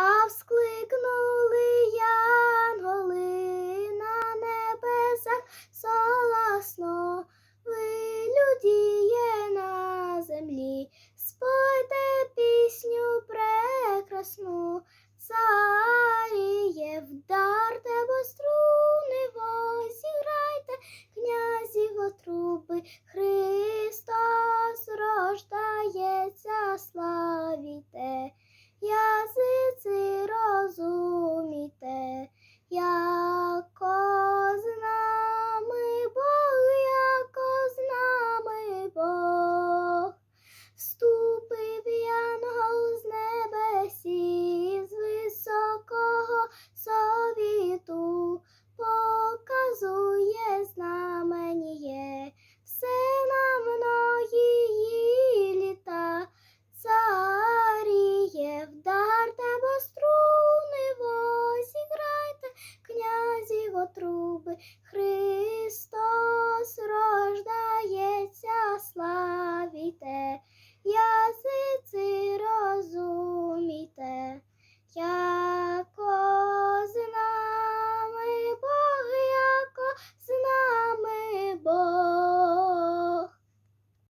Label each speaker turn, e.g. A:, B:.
A: а вскликнули янголи на небесах солосно, вилюдіє на землі, спойте пісню прекрасну, царіє, вдарте бо струни, возіграйте, князів труби, струни,